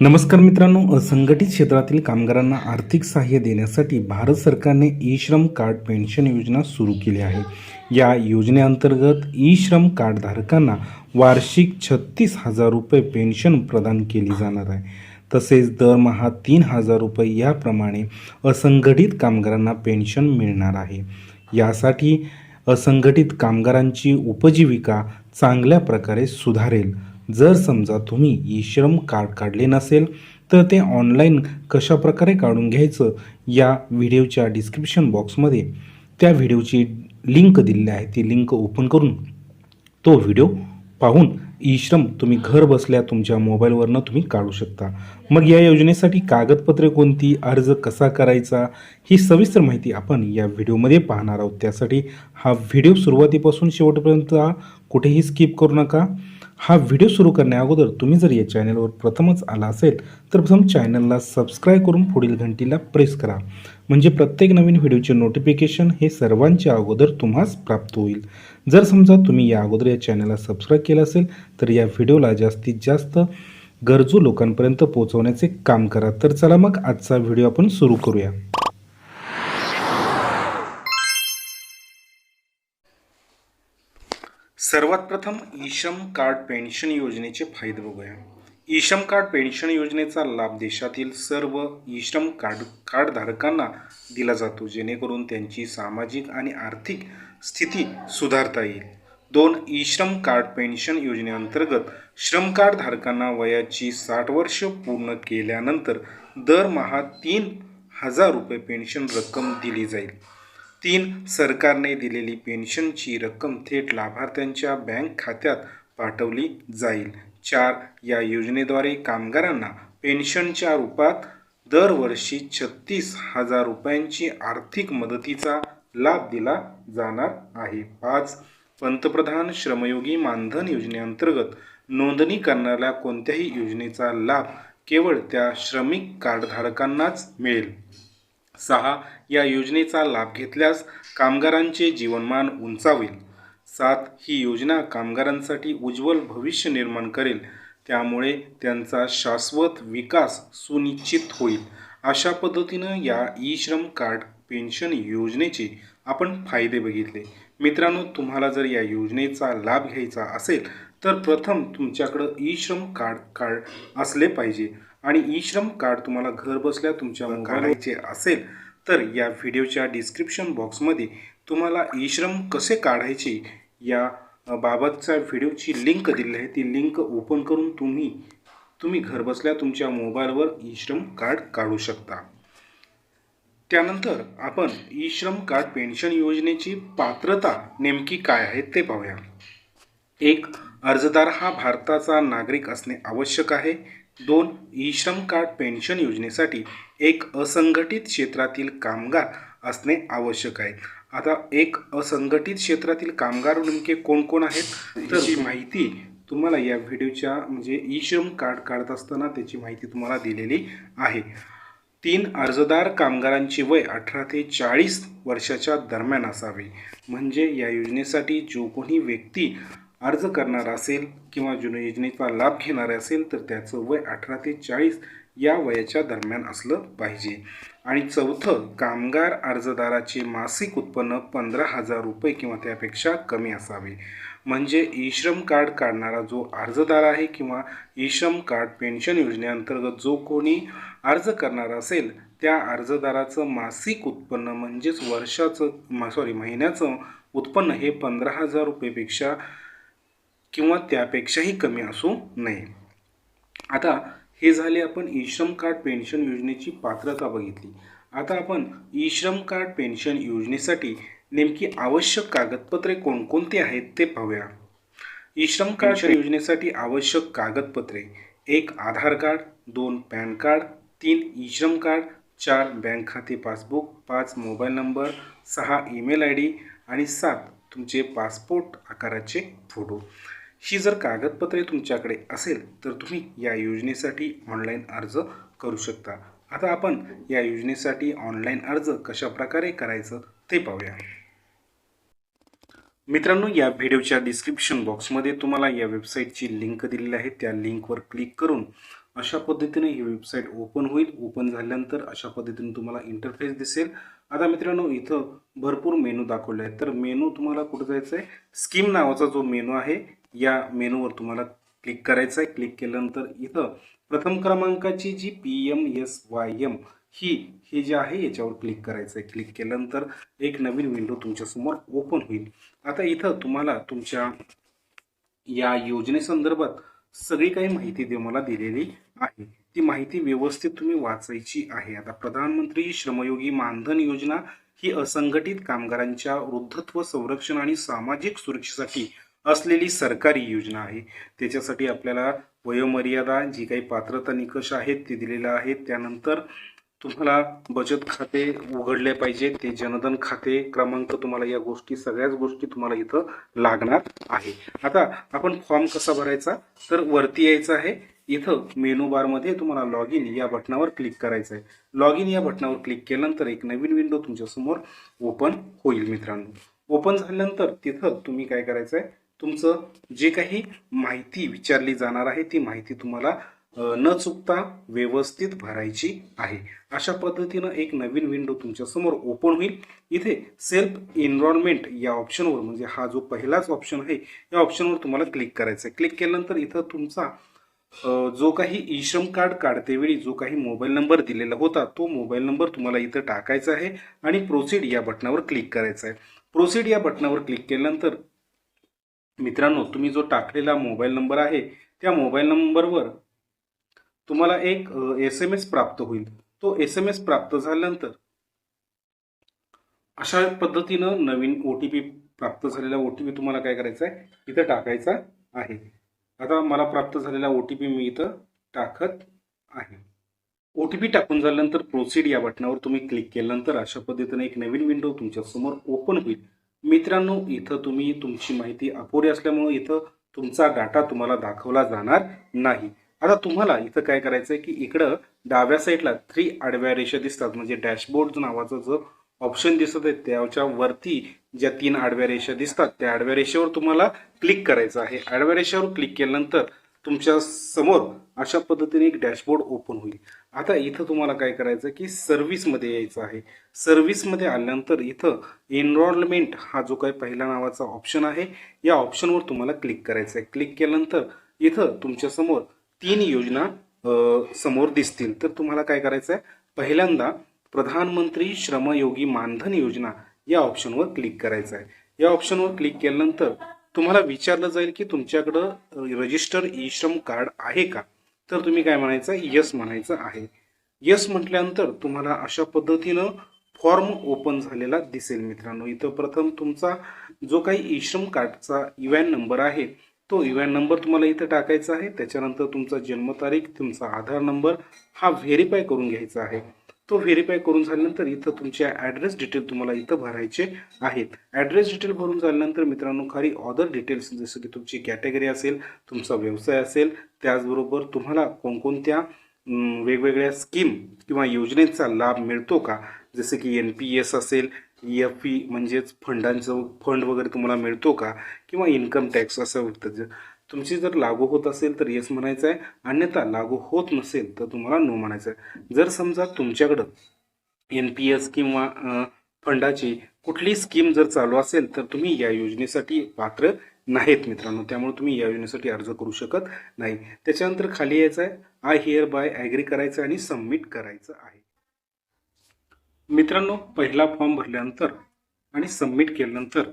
नमस्कार मित्रांनो असंघटित क्षेत्रातील कामगारांना आर्थिक सहाय्य देण्यासाठी भारत सरकारने ई श्रम कार्ड पेन्शन योजना सुरू केली आहे. या योजनेअंतर्गत ई श्रम कार्डधारकांना वार्षिक छत्तीस हजार रुपये पेन्शन प्रदान केली जाणार आहे. तसेच दरमहा तीन हजार रुपये याप्रमाणे असंघटित कामगारांना पेन्शन मिळणार आहे. यासाठी असंघटित कामगारांची उपजीविका चांगल्या प्रकारे सुधारेल जर समजा तुम्ही ई श्रम कार्ड काढले नसेल तर ते ऑनलाईन कशाप्रकारे काढून घ्यायचं या व्हिडिओच्या डिस्क्रिप्शन बॉक्समध्ये. त्या व्हिडिओची लिंक दिलेली आहे ती लिंक ओपन करून तो व्हिडिओ पाहून ई श्रम तुम्ही घर बसल्या तुमच्या मोबाईलवरनं तुम्ही काढू शकता. मग या योजनेसाठी कागदपत्रे कोणती अर्ज कसा करायचा ही सविस्तर माहिती आपण या व्हिडिओमध्ये पाहणार आहोत. त्यासाठी हा व्हिडिओ सुरुवातीपासून शेवटपर्यंत कुठेही स्किप करू नका. हा व्हिडिओ सुरू करण्या अगोदर तुम्ही जर या चॅनलवर प्रथमच आला असेल तर प्रथम चॅनलला सबस्क्राईब करून पुढील घंटीला प्रेस करा. म्हणजे प्रत्येक नवीन व्हिडिओचे नोटिफिकेशन हे सर्वांच्या अगोदर तुम्हास प्राप्त होईल. जर समजा तुम्ही या अगोदर या चॅनलला सबस्क्राईब केलं असेल तर या व्हिडिओला जास्तीत जास्त गरजू लोकांपर्यंत पोहोचवण्याचे काम करा. तर चला मग आजचा व्हिडिओ आपण सुरू करूया. सर्वात प्रथम ईशम कार्ड पेन्शन योजनेचे फायदे बघूया. ईशम कार्ड पेन्शन योजनेचा लाभ देशातील सर्व ईश्रम कार्ड कार्डधारकांना दिला जातो जेणेकरून त्यांची सामाजिक आणि आर्थिक स्थिती सुधारता येईल. दोन ईश्रम कार्ड पेन्शन योजनेअंतर्गत श्रम कार्ड धारकांना वयाची साठ वर्ष पूर्ण केल्यानंतर दरमहा तीन हजार रुपये पेन्शन रक्कम दिली जाईल. तीन सरकारने दिलेली पेन्शनची रक्कम थेट लाभार्थ्यांच्या बँक खात्यात पाठवली जाईल. चार या योजनेद्वारे कामगारांना पेन्शनच्या रूपात दरवर्षी छत्तीस हजार रुपयांची आर्थिक मदतीचा लाभ दिला जाणार आहे. पाच पंतप्रधान श्रमयोगी मानधन योजनेअंतर्गत नोंदणी करणाऱ्या कोणत्याही योजनेचा लाभ केवळ त्या श्रमिक कार्डधारकांनाच मिळेल. सहा या योजनेचा लाभ घेतल्यास कामगारांचे जीवनमान उंचावेल. सात ही योजना कामगारांसाठी उज्ज्वल भविष्य निर्माण करेल. त्यामुळे त्यांचा शाश्वत विकास सुनिश्चित होईल. अशा पद्धतीनं या ई श्रम कार्ड पेन्शन योजनेचे आपण फायदे बघितले. मित्रांनो तुम्हाला जर या योजनेचा लाभ घ्यायचा असेल तर प्रथम तुमच्याकडं ई श्रम कार्ड कार्ड असले पाहिजे. आणि ई श्रम कार्ड तुम्हाला घर बसल्या तुमच्या काढायचे असेल तर या व्हिडिओच्या डिस्क्रिप्शन बॉक्समध्ये तुम्हाला ई श्रम कसे काढायचे या अ, बाबतच्या व्हिडिओची लिंक दिली आहे. ती लिंक ओपन करून तुम्ही तुम्ही घर बसल्या तुमच्या मोबाईलवर ई श्रम कार्ड काढू शकता. त्यानंतर आपण ई श्रम कार्ड पेन्शन योजनेची पात्रता नेमकी काय आहे ते पाहूया. एक अर्जदार हा भारताचा नागरिक असणे आवश्यक आहे. दोन ई श्रम कार्ड पेन्शन योजनेसाठी एक असंघटित क्षेत्रातील कामगार असणे आवश्यक आहे. आता एक असंघटित क्षेत्रातील कामगार नेमके कोण कोण आहेत? तर ही माहिती तुम्हाला या व्हिडिओच्या म्हणजे ई श्रम कार्ड काढत असताना त्याची माहिती तुम्हाला दिलेली आहे. तीन अर्जदार कामगारांचे वय अठरा ते चाळीस वर्षाच्या दरम्यान असावे. म्हणजे या योजनेसाठी जो कोणी व्यक्ती अर्ज करणार असेल किंवा जुन योजनेचा लाभ घेणारे असेल तर त्याचं वय अठरा ते चाळीस या वयाच्या दरम्यान असलं पाहिजे. आणि चौथं कामगार अर्जदाराचे मासिक उत्पन्न पंधरा हजार रुपये किंवा त्यापेक्षा कमी असावे. म्हणजे ई श्रम कार्ड काढणारा जो अर्जदार आहे किंवा ई श्रम कार्ड पेन्शन योजनेअंतर्गत जो कोणी अर्ज करणार असेल त्या अर्जदाराचं मासिक उत्पन्न म्हणजेच वर्षाचं सॉरी महिन्याचं उत्पन्न हे पंधरा हजार रुपयेपेक्षा किंवा त्यापेक्षाही कमी असू नये. आता हे झाले आपण ई श्रम कार्ड पेन्शन योजनेची पात्रता बघितली. आता आपण ई श्रम कार्ड पेन्शन योजनेसाठी नेमकी आवश्यक कागदपत्रे कोणकोणती आहेत ते पाहूया. ई श्रम कार्ड योजनेसाठी आवश्यक कागदपत्रे एक आधार कार्ड दोन पॅन कार्ड तीन ई श्रम कार्ड चार बँक खाते पासबुक पाच मोबाईल नंबर सहा ईमेल आय डी आणि सात तुमचे पासपोर्ट आकाराचे फोटो. ही जर कागदपत्रे तुमच्याकडे असेल तर तुम्ही या योजनेसाठी ऑनलाईन अर्ज करू शकता. आता आपण या योजनेसाठी ऑनलाईन अर्ज कशा प्रकारे करायचं ते पाहूया. मित्रांनो या व्हिडिओच्या डिस्क्रिप्शन बॉक्समध्ये तुम्हाला या वेबसाईटची लिंक दिलेली आहे. त्या लिंकवर क्लिक करून अशा पद्धतीने ही वेबसाईट ओपन होईल. ओपन झाल्यानंतर अशा पद्धतीने तुम्हाला इंटरफेस दिसेल. आता मित्रांनो इथं भरपूर मेनू दाखवले आहेत. तर मेनू तुम्हाला कुठं जायचं आहे स्कीम नावाचा जो मेनू आहे या मेनूवर तुम्हाला क्लिक करायचं आहे क्लिक केल्यानंतर इथं प्रथम क्रमांकाची जी P M S Y M ही हे जे आहे याच्यावर क्लिक करायचं आहे क्लिक केल्यानंतर एक नवीन विंडो तुमच्यासमोर ओपन होईल. आता इथं तुम्हाला तुमच्या या योजनेसंदर्भात सगळी काही माहिती दे मला दिलेली आहे. ती माहिती व्यवस्थित तुम्ही वाचायची आहे. आता प्रधानमंत्री श्रमयोगी मानधन योजना ही असंघटित कामगारांच्या वृद्धत्व संरक्षण आणि सामाजिक सुरक्षेसाठी असलेली सरकारी योजना आहे. त्याच्यासाठी आपल्याला वयोमर्यादा जी काही पात्रता निकष आहेत ते दिलेलं आहे त्यानंतर तुम्हाला बचत खाते उघडले पाहिजे. ते जनधन खाते क्रमांक तुम्हाला या गोष्टी सगळ्याच गोष्टी तुम्हाला इथं लागणार आहे. आता आपण फॉर्म कसा भरायचा? तर वरती यायचं आहे. इथं मेनू बारमध्ये तुम्हाला लॉग इन या बटनावर क्लिक करायचं आहे लॉग इन या बटनावर क्लिक केल्यानंतर एक नवीन विंडो तुमच्यासमोर ओपन होईल मित्रांनो. ओपन झाल्यानंतर तिथं तुम्ही काय करायचं आहे तुमचं जे काही माहिती विचारली जाणार आहे ती माहिती तुम्हाला न चुकता व्यवस्थित भरायची आहे. अशा पद्धतीनं एक नवीन विंडो तुमच्यासमोर ओपन होईल. इथे सेल्फ एन्व्हॉर्नमेंट या ऑप्शनवर म्हणजे हा जो पहिलाच ऑप्शन आहे या ऑप्शनवर तुम्हाला क्लिक करायचं आहे क्लिक केल्यानंतर इथं तुमचा जो काही ई श्रम कार्ड काढतेवेळी जो काही मोबाईल नंबर दिलेला होता तो मोबाईल नंबर तुम्हाला इथं टाकायचा आहे आणि प्रोसीड या बटनावर क्लिक करायचं आहे. प्रोसीड या बटनावर क्लिक केल्यानंतर मित्रांनो तुम्ही जो टाकलेला मोबाईल नंबर आहे त्या मोबाईल नंबरवर तुम्हाला एक एस एम एस प्राप्त होईल. तो एस एम एस प्राप्त झाल्यानंतर अशा पद्धतीनं नवीन ओ टी पी प्राप्त झालेला ओ टी पी तुम्हाला काय करायचा आहे? इथं टाकायचा आहे. आता मला प्राप्त झालेला ओ टी पी मी इथं टाकत आहे. ओ टी पी टाकून झाल्यानंतर प्रोसीड या बटनावर तुम्ही क्लिक केल्यानंतर अशा पद्धतीने एक नवीन विंडो तुमच्यासमोर ओपन होईल. मित्रांनो इथं तुम्ही तुमची माहिती अपुरी असल्यामुळे इथं तुमचा डाटा तुम्हाला दाखवला जाणार नाही. आता तुम्हाला इथं काय करायचं आहे की इकडं डाव्या साईडला थ्री आडव्या रेषा दिसतात. म्हणजे डॅशबोर्ड नावाचा जो ऑप्शन दिसत आहे त्याच्या वरती ज्या तीन आडव्या रेषा दिसतात त्या आडव्या रेषेवर तुम्हाला क्लिक करायचं आहे. आडव्या रेषेवर क्लिक केल्यानंतर तुमच्यासमोर अशा पद्धतीने एक डॅशबोर्ड ओपन होईल. आता इथं तुम्हाला काय करायचं की सर्व्हिसमध्ये यायचं आहे. सर्व्हिसमध्ये आल्यानंतर इथं एनरोलमेंट हा जो काही पहिला नावाचा ऑप्शन आहे या ऑप्शनवर तुम्हाला क्लिक करायचं आहे. क्लिक केल्यानंतर इथं तुमच्यासमोर तीन योजना समोर दिसतील. तर तुम्हाला काय करायचं आहे? पहिल्यांदा प्रधानमंत्री श्रमयोगी मानधन योजना या ऑप्शनवर क्लिक करायचं आहे. या ऑप्शनवर क्लिक केल्यानंतर तुम्हाला विचारलं जाईल की तुमच्याकडं रजिस्टर ई श्रम कार्ड आहे का? तर तुम्ही काय म्हणायचं? यस म्हणायचं आहे. यस म्हटल्यानंतर तुम्हाला अशा पद्धतीनं फॉर्म ओपन झालेला दिसेल मित्रांनो. इथं प्रथम तुमचा जो काही ई श्रम कार्डचा इव्हॅन नंबर आहे तो इव्हॅन नंबर तुम्हाला इथं टाकायचा आहे. त्याच्यानंतर तुमचा जन्मतारीख तुमचा आधार नंबर हा व्हेरीफाय करून घ्यायचा आहे. तो व्हेरीफाय करून झाल्यानंतर इथं तुमचे ॲड्रेस डिटेल तुम्हाला इथं भरायचे आहेत. ॲड्रेस डिटेल भरून झाल्यानंतर मित्रांनो खाली ऑदर डिटेल्स जसं की तुमची कॅटेगरी असेल तुमचा व्यवसाय असेल त्याचबरोबर तुम्हाला कोणकोणत्या वेगवेगळ्या स्कीम किंवा योजनेचा लाभ मिळतो का? जसे की एन पी एस असेल एफ ई म्हणजेच फंडांचं फंड वगैरे तुम्हाला मिळतो का? किंवा इन्कम टॅक्स असं होतं तुमची जर लागू होत असेल तर येस म्हणायचं आहे अन्यथा लागू होत नसेल तर तुम्हाला नो म्हणायचं आहे जर समजा तुमच्याकडं एन पी एस किंवा फंडाची कुठली स्कीम जर चालू असेल तर तुम्ही या योजनेसाठी पात्र नाहीत मित्रांनो. त्यामुळे तुम्ही या योजनेसाठी अर्ज करू शकत नाही. त्याच्यानंतर खाली यायचं आहे आय हिअर बाय ॲग्री करायचं आणि सबमिट करायचं आहे. मित्रांनो पहिला फॉर्म भरल्यानंतर आणि सबमिट केल्यानंतर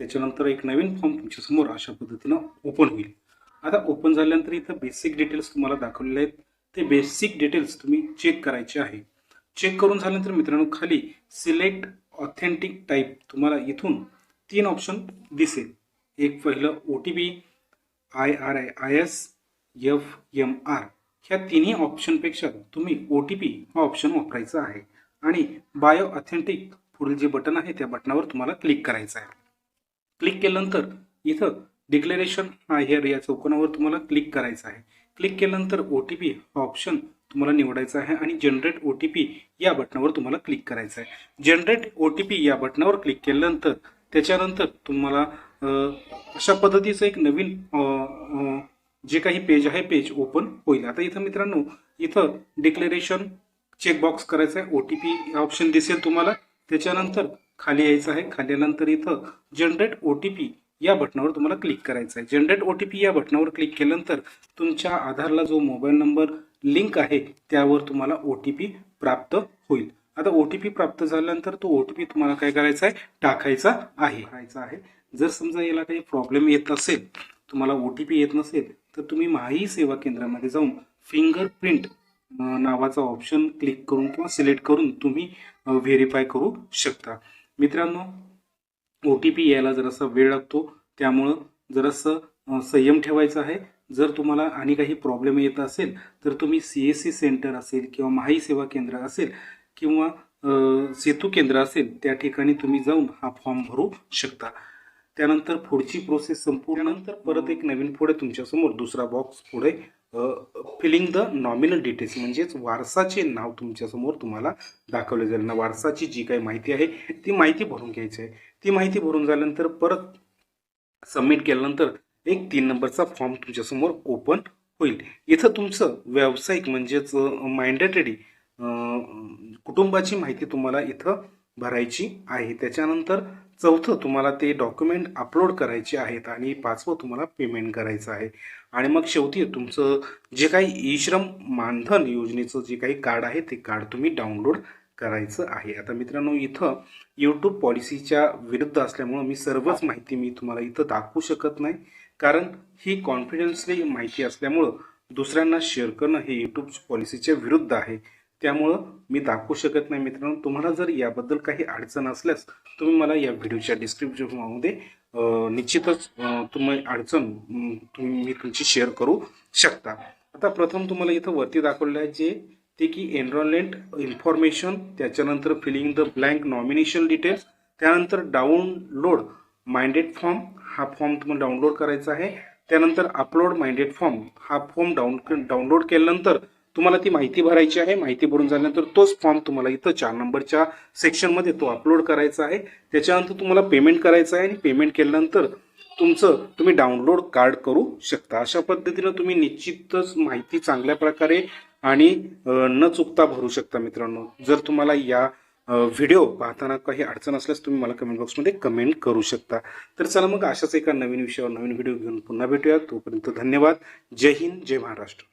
त्याच्यानंतर एक नवीन फॉर्म तुमच्यासमोर अशा पद्धतीनं ओपन होईल. आता ओपन झाल्यानंतर इथं बेसिक डिटेल्स तुम्हाला दाखवलेले आहेत. ते बेसिक डिटेल्स तुम्ही चेक करायचे आहे. चेक करून झाल्यानंतर मित्रांनो खाली सिलेक्ट ऑथेंटिक टाईप तुम्हाला इथून तीन ऑप्शन दिसेल. एक पहिलं O T P I R I I S F M R ह्या तिन्ही ऑप्शनपेक्षा तुम्ही ओ टी पी हा ऑप्शन वापरायचा आहे. आणि बायो ऑथेंटिक पुढील जे बटन आहे त्या बटनावर तुम्हाला क्लिक करायचं आहे. क्लिक केल्यानंतर इथं डिक्लेरेशन हा हेअर या चौकोनावर तुम्हाला क्लिक करायचं आहे. क्लिक केल्यानंतर ओ टी पी हा ऑप्शन तुम्हाला निवडायचा आहे आणि जनरेट ओ टी पी या बटनावर तुम्हाला क्लिक करायचं आहे. जनरेट ओ टी पी या बटनावर क्लिक केल्यानंतर त्याच्यानंतर तुम्हाला अशा पद्धतीचं एक नवीन जे काही पेज आहे पेज ओपन होईल. आता इथं मित्रांनो इथं डिक्लेरेशन चेकबॉक्स करायचं आहे. ओ टी पी ऑप्शन दिसेल तुम्हाला. त्याच्यानंतर खाली यायचं आहे. खाली आल्यानंतर इथं जनरेट ओ टी पी या बटनावर तुम्हाला क्लिक करायचं आहे. जनरेट ओ टी पी या बटनावर क्लिक केल्यानंतर तुमच्या आधारला जो मोबाईल नंबर लिंक आहे त्यावर तुम्हाला ओ टी पी प्राप्त होईल. आता ओ टी पी प्राप्त झाल्यानंतर तो ओ टी पी तुम्हाला काय करायचा आहे? टाकायचा आहे. करायचा आहे. जर समजा याला काही प्रॉब्लेम येत असेल तुम्हाला ओ टी पी येत नसेल तर तुम्ही माही सेवा केंद्रामध्ये जाऊन फिंगरप्रिंट नावाचा ऑप्शन क्लिक करून किंवा सिलेक्ट करून तुम्ही व्हेरीफाय करू शकता. मित्रांनो ओ टी पी यायला जरासा वेळ लागतो. त्यामुळं जरासं संयम ठेवायचा आहे. जर तुम्हाला आणि काही प्रॉब्लेम येत असेल तर तुम्ही सी एस सी सेंटर असेल किंवा माही सेवा केंद्र असेल किंवा सेतू केंद्र असेल त्या ठिकाणी तुम्ही जाऊन हा फॉर्म भरू शकता. त्यानंतर पुढची प्रोसेस संपूर्णनंतर परत एक नवीन पुढे तुमच्यासमोर दुसरा बॉक्स पुढे फिलिंग द नॉमिनल डिटेल्स म्हणजेच वारसाचे नाव तुमच्यासमोर तुम्हाला दाखवले जाईल. ना वारसाची जी काही माहिती आहे ती माहिती भरून घ्यायची आहे. ती माहिती भरून झाल्यानंतर परत सबमिट केल्यानंतर एक तीन नंबरचा फॉर्म तुमच्यासमोर ओपन होईल. इथं तुमचं व्यावसायिक म्हणजेच माइंडेटरी कुटुंबाची माहिती तुम्हाला इथं भरायची आहे. त्याच्यानंतर चौथं तुम्हाला ते डॉक्युमेंट अपलोड करायचे आहेत आणि पाचवं तुम्हाला पेमेंट करायचं आहे. आणि मग शेवटी तुमचं जे काही ई श्रम मानधन योजनेचं जे काही कार्ड आहे ते कार्ड तुम्ही डाउनलोड करायचं आहे. आता मित्रांनो इथं यूट्यूब पॉलिसीच्या विरुद्ध असल्यामुळं मी सर्वच माहिती मी तुम्हाला इथं दाखवू शकत नाही. कारण ही कॉन्फिडन्सली माहिती असल्यामुळं दुसऱ्यांना शेअर करणं हे यूट्यूब पॉलिसीच्या विरुद्ध आहे. त्यामुळं मी दाखवू शकत नाही मित्रांनो. तुम्हाला जर याबद्दल काही अडचण असल्यास तुम्ही मला या व्हिडिओच्या डिस्क्रिप्शनमध्ये निश्चितच तुम्ही अडचण तुम्ही मी तुमची शेअर करू शकता. आता प्रथम तुम्हाला इथं वरती दाखवलेलं आहे जे ते की एनरोलमेंट इन्फॉर्मेशन त्याच्यानंतर filling the blank nomination details त्यानंतर डाउनलोड माइंडेड फॉर्म हा फॉर्म तुम्हाला डाउनलोड करायचा आहे. त्यानंतर अपलोड माइंडेड फॉर्म हा फॉर्म डाऊन डाउनलोड केल्यानंतर तुम्हाला ती माहिती भरायची आहे माहिती भरून झाल्यानंतर तोच फॉर्म तुम्हाला इथं चार नंबरच्या सेक्शनमध्ये तो अपलोड करायचा आहे. त्याच्यानंतर तुम्हाला पेमेंट करायचं आहे आणि पेमेंट केल्यानंतर तुमचं तुम्ही डाउनलोड कार्ड करू शकता. अशा पद्धतीनं तुम्ही निश्चितच माहिती चांगल्या प्रकारे आणि न चुकता भरू शकता मित्रांनो. जर तुम्हाला या व्हिडिओ पाहताना काही अडचण असल्यास तुम्ही मला कमेंट बॉक्समध्ये कमेंट करू शकता. तर चला मग अशाच एका नवीन विषयावर नवीन व्हिडिओ घेऊन पुन्हा भेटूया. तोपर्यंत धन्यवाद. जय हिंद जय महाराष्ट्र.